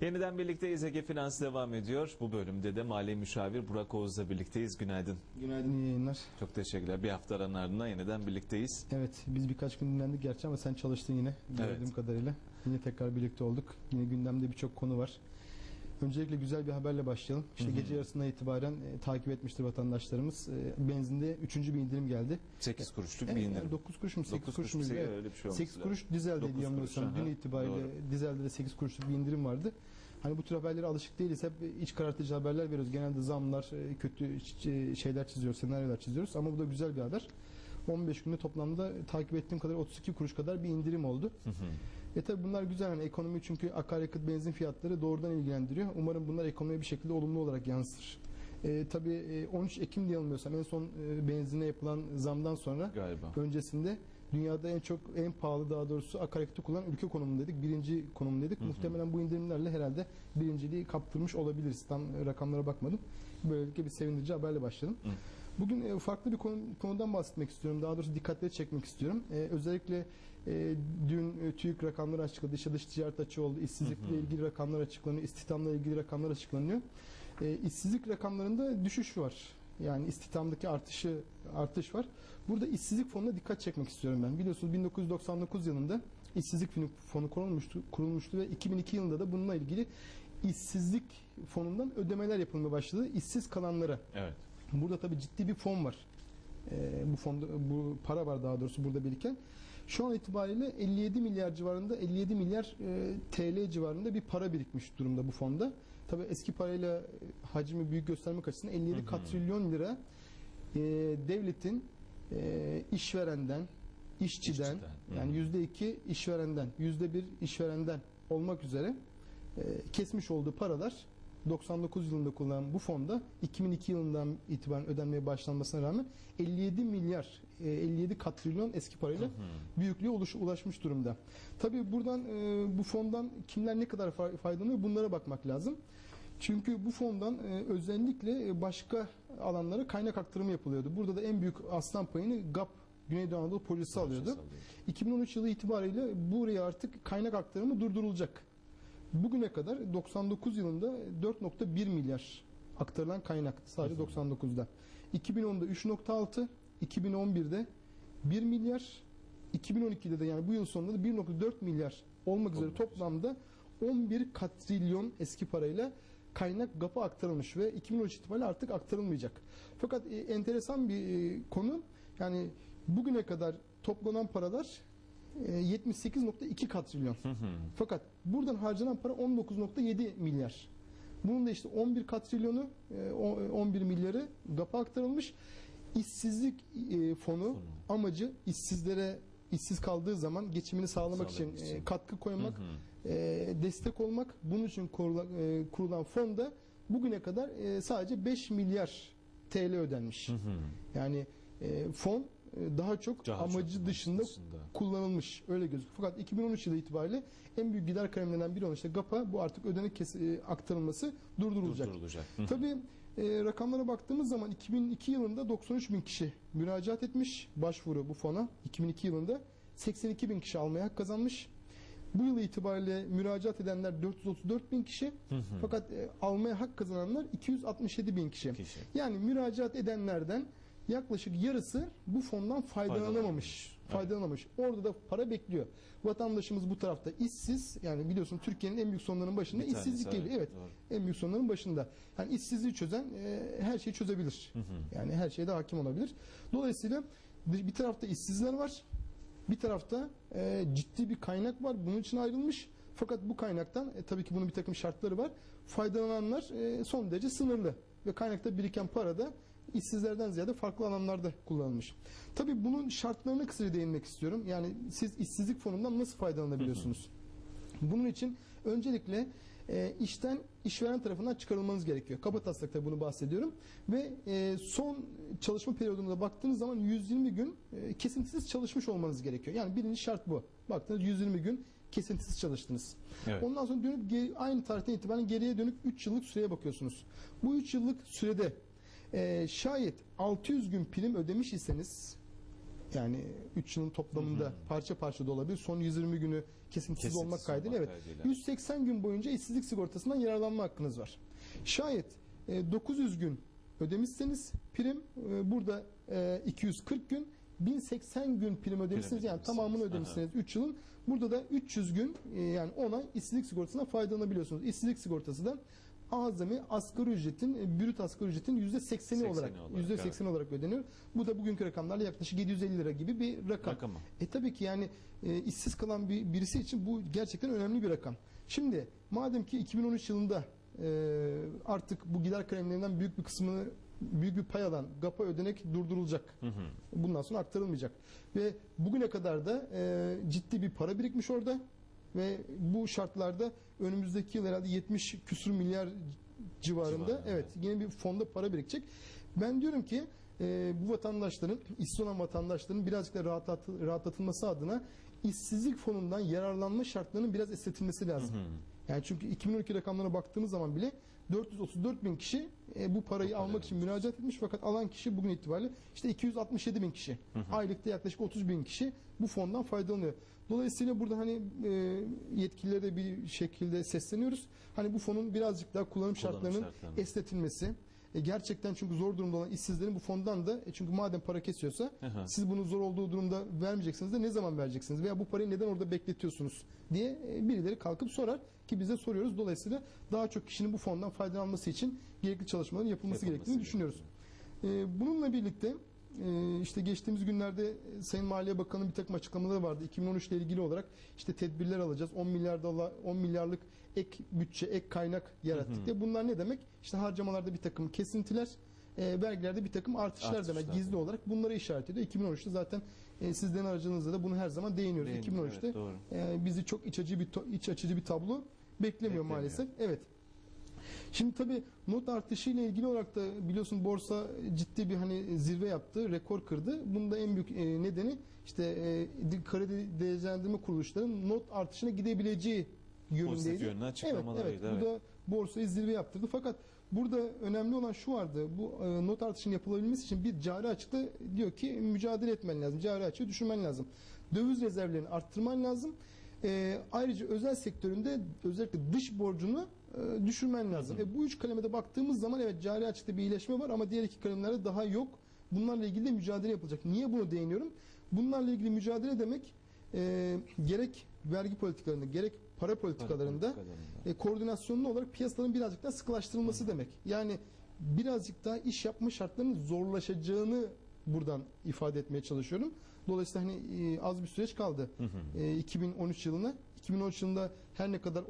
Yeniden birlikteyiz. Ege Finans devam ediyor. Bu bölümde de mali müşavir Burak Oğuz'la birlikteyiz. Günaydın. Günaydın, iyi yayınlar. Çok teşekkürler. Bir hafta aranın ardından yeniden birlikteyiz. Evet, biz birkaç gün dinlendik gerçi ama sen çalıştın yine gördüğüm Evet. kadarıyla. Yine tekrar birlikte olduk. Yine gündemde birçok konu var. Öncelikle güzel bir haberle başlayalım. İşte Hı hı. gece yarısından itibaren e, takip etmiştir vatandaşlarımız. E, benzinde 3. bir indirim geldi. 8 kuruşluk En- bir indirim. yani 9 kuruş mu 8 9 kuruş mu? kuruş, Evet. öyle bir şey olması 8 kuruş lazım. dizelde 9 diye yanılmıyorsam kuruş, dün itibariyle Doğru. dizelde de 8 kuruşluk bir indirim vardı. Hani bu tür haberlere alışık değiliz. Hep iç karartıcı haberler veriyoruz. Genelde zamlar, e, kötü ç- şeyler çiziyoruz, senaryolar çiziyoruz. Ama bu da güzel bir haber. 15 günde toplamda takip ettiğim kadar 32 kuruş kadar bir indirim oldu. Hı hı. E tabi bunlar güzel hani ekonomi çünkü akaryakıt benzin fiyatları doğrudan ilgilendiriyor. Umarım bunlar ekonomiye bir şekilde olumlu olarak yansır. E, tabi e, 13 Ekim diye yanılmıyorsam en son e, benzine yapılan zamdan sonra Galiba. öncesinde dünyada en çok en pahalı daha doğrusu akaryakıtı kullanan ülke konumundaydık. Birinci konumundaydık. Hı hı. Muhtemelen bu indirimlerle herhalde birinciliği kaptırmış olabiliriz. Tam e, rakamlara bakmadım. Böylelikle bir sevindirici haberle başladım. Hı. Bugün e, farklı bir konu, konudan bahsetmek istiyorum. Daha doğrusu dikkatleri çekmek istiyorum. E, özellikle e, dün e, TÜİK rakamları açıkladı. İşte dış ticaret açığı oldu. İşsizlikle Hı hı. ilgili rakamlar açıklanıyor. İstihdamla ilgili rakamlar açıklanıyor. E, işsizlik rakamlarında düşüş var. Yani istihdamdaki artışı artış var. Burada işsizlik fonuna dikkat çekmek istiyorum ben. Biliyorsunuz 1999 yılında işsizlik fonu- fonu kurulmuştu, kurulmuştu ve 2002 yılında da bununla ilgili işsizlik fonundan ödemeler yapılmaya başladı. İşsiz kalanlara. Evet. Burada tabii ciddi bir fon var. Ee, bu fonda bu para var daha doğrusu burada biriken. Şu an itibariyle 57 milyar civarında 57 milyar e, TL civarında bir para birikmiş durumda bu fonda. Tabii eski parayla e, hacmi büyük göstermek açısından 57 Hı hı. katrilyon lira e, devletin e, işverenden, işçiden, İşçiden, yani yüzde iki işverenden, yüzde bir işverenden olmak üzere e, kesmiş olduğu paralar 99 yılında kullanılan bu fonda 2002 yılından itibaren ödenmeye başlanmasına rağmen 57 milyar, e, 57 katrilyon eski parayla Hı hı. büyüklüğe ulaşmış durumda. Tabii buradan e, bu fondan kimler ne kadar fa- faydalanıyor bunlara bakmak lazım. Çünkü bu fondan e, özellikle e, başka alanlara kaynak aktarımı yapılıyordu. Burada da en büyük aslan payını GAP Güneydoğu Anadolu Projesi alıyordu. Sallıyordu. 2013 yılı itibariyle buraya artık kaynak aktarımı durdurulacak. Bugüne kadar 99 yılında 4.1 milyar aktarılan kaynak sadece 99'da. 2010'da 3.6, 2011'de 1 milyar, 2012'de de yani bu yıl sonunda da 1.4 milyar olmak üzere toplamda 11 katrilyon eski parayla kaynak GAP'a aktarılmış ve 2013 itibariyle artık aktarılmayacak. Fakat e, enteresan bir e, konu yani bugüne kadar toplanan paralar 78.2 katrilyon. Hı hı. Fakat buradan harcanan para 19.7 milyar. Bunun da işte 11 katrilyonu, e, o- 11 milyarı GAP'a aktarılmış. İşsizlik e, fonu amacı işsizlere işsiz kaldığı zaman geçimini sağlamak için, için. e, katkı koymak, Hı hı. e, destek olmak. Bunun için kurulan, e, kurulan fonda bugüne kadar e, sadece 5 milyar TL ödenmiş. Hı hı. Yani e, fon e, daha çok Daha çok amacı dışında kullanılmış öyle gözüküyor. Fakat 2013 yılı itibariyle en büyük gider kalemlerinden biri olan işte GAP'a bu artık ödenek kes- e, aktarılması durdurulacak. Durdurulacak. Tabii e, rakamlara baktığımız zaman 2002 yılında 93 bin kişi müracaat etmiş başvuru bu fona. 2002 yılında 82 bin kişi almaya hak kazanmış. Bu yıl itibariyle müracaat edenler 434 bin kişi. Hı hı. Fakat e, almaya hak kazananlar 267 bin kişi. Kişi. Yani müracaat edenlerden yaklaşık yarısı bu fondan faydalanamamış. Evet. Faydalanamamış. Orada da para bekliyor. Vatandaşımız bu tarafta işsiz. Yani biliyorsun Türkiye'nin en büyük sorunlarının başında Bir tanesi, işsizlik geliyor. Evet. Doğru. En büyük sorunların başında. Yani işsizliği çözen e, her şeyi çözebilir. Hı hı. Yani her şeye de hakim olabilir. Dolayısıyla bir bir tarafta işsizler var. Bir tarafta e, ciddi bir kaynak var. Bunun için ayrılmış. Fakat bu kaynaktan e, tabii ki bunun bir takım şartları var. Faydalananlar e, son derece sınırlı. Ve kaynakta biriken para da işsizlerden ziyade farklı alanlarda kullanılmış. Tabii bunun şartlarına kısaca değinmek istiyorum. Yani siz işsizlik fonundan nasıl faydalanabiliyorsunuz? Bunun için öncelikle e, işten işveren tarafından çıkarılmanız gerekiyor. Kaba taslakta bunu bahsediyorum. Ve e, son çalışma periyoduna baktığınız zaman 120 gün e, kesintisiz çalışmış olmanız gerekiyor. Yani birinci şart bu. Baktınız 120 gün kesintisiz çalıştınız. Evet. Ondan sonra dönüp aynı tarihten itibaren geriye dönüp 3 yıllık süreye bakıyorsunuz. Bu 3 yıllık sürede e, şayet 600 gün prim ödemiş iseniz Yani 3 yılın toplamında Hı hı. parça parça da olabilir. Son 120 günü kesintisiz, Kesintisiz olmak kaydıyla evet. kaydıyla. 180 gün boyunca işsizlik sigortasından yararlanma hakkınız var. Şayet e, 900 gün ödemişseniz prim e, burada e, 240 gün 1080 gün prim ödemişsiniz yani ödemişsiniz. tamamını Aha. ödemişsiniz 3 yılın. Burada da 300 gün e, yani 10 ay işsizlik sigortasından faydalanabiliyorsunuz. İşsizlik sigortası da azami asgari ücretin, e, brüt asgari ücretin %80'i 80'i olarak, olarak, %80 olarak ödeniyor. Bu da bugünkü rakamlarla yaklaşık 750 lira gibi bir rakam. Rakamı. E tabii ki yani e, işsiz kalan bir birisi için bu gerçekten önemli bir rakam. Şimdi madem ki 2013 yılında e, artık bu gider kalemlerinden büyük bir kısmını büyük bir pay alan GAP'a ödenek durdurulacak. Hı hı. Bundan sonra aktarılmayacak. Ve bugüne kadar da e, ciddi bir para birikmiş orada ve bu şartlarda önümüzdeki yıl herhalde 70 küsur milyar civarında Civarında, evet yine bir fonda para birikecek. Ben diyorum ki e, bu vatandaşların, işsiz olan vatandaşların birazcık da rahatlat, rahatlatılması adına işsizlik fonundan yararlanma şartlarının biraz esnetilmesi lazım. Hı hı. Yani çünkü 2012 rakamlarına baktığımız zaman bile 434 bin kişi e, bu parayı almak için almış. müracaat etmiş fakat alan kişi bugün itibariyle işte 267 bin kişi. Hı hı. Aylıkta yaklaşık 30 bin kişi bu fondan faydalanıyor. Dolayısıyla burada hani e, yetkililere de bir şekilde sesleniyoruz. Hani bu fonun birazcık daha kullanım, şartlarının şartlarını. esnetilmesi. E, gerçekten çünkü zor durumda olan işsizlerin bu fondan da e, çünkü madem para kesiyorsa hı. siz bunu zor olduğu durumda vermeyeceksiniz de ne zaman vereceksiniz veya bu parayı neden orada bekletiyorsunuz diye e, birileri kalkıp sorar ki biz de soruyoruz. Dolayısıyla daha çok kişinin bu fondan faydalanması için gerekli çalışmaların yapılması, Yapılması gerektiğini düşünüyoruz. E, bununla birlikte işte geçtiğimiz günlerde e, Sayın Maliye Bakanı'nın bir takım açıklamaları vardı. 2013 ile ilgili olarak işte tedbirler alacağız. 10 milyar dolar 10 milyarlık ek bütçe, ek kaynak yarattık diye. Bunlar ne demek? İşte harcamalarda bir takım kesintiler, e, vergilerde bir takım artışlar, Artışlar demek gizli demek. olarak bunları işaret ediyor. 2013'te zaten e, sizlerin aracınızda da bunu her zaman değiniyoruz. Değil mi? 2013'te Evet, doğru. e, bizi çok iç açıcı bir iç açıcı bir tablo beklemiyor, Beklemiyor. maalesef. Evet. Şimdi tabii not artışı ile ilgili olarak da biliyorsun borsa ciddi bir hani zirve yaptı, rekor kırdı. Bunun da en büyük e, nedeni işte e, kredi değerlendirme kuruluşlarının not artışına gidebileceği Pozitif yönündeydi. yönlü Evet, açıklamalarıydı. evet. Bu da borsayı zirve yaptırdı. Fakat burada önemli olan şu vardı. Bu e, not artışının yapılabilmesi için bir cari açıkta diyor ki mücadele etmen lazım. Cari açığı düşürmen lazım. Döviz rezervlerini arttırman lazım. E, ayrıca özel sektöründe özellikle dış borcunu e, düşürmen lazım. Hı hı. E, bu üç kalemede baktığımız zaman evet cari açıkta bir iyileşme var ama diğer iki kalemlerde daha yok. Bunlarla ilgili de mücadele yapılacak. Niye bunu değiniyorum? Bunlarla ilgili mücadele demek e, gerek vergi politikalarında gerek para politikalarında e, koordinasyonlu olarak piyasaların birazcık daha sıkılaştırılması demek. Yani birazcık daha iş yapma şartlarının zorlaşacağını buradan ifade etmeye çalışıyorum. Dolayısıyla hani e, az bir süreç kaldı Hı hı. e, 2013 yılına. 2013 yılında her ne kadar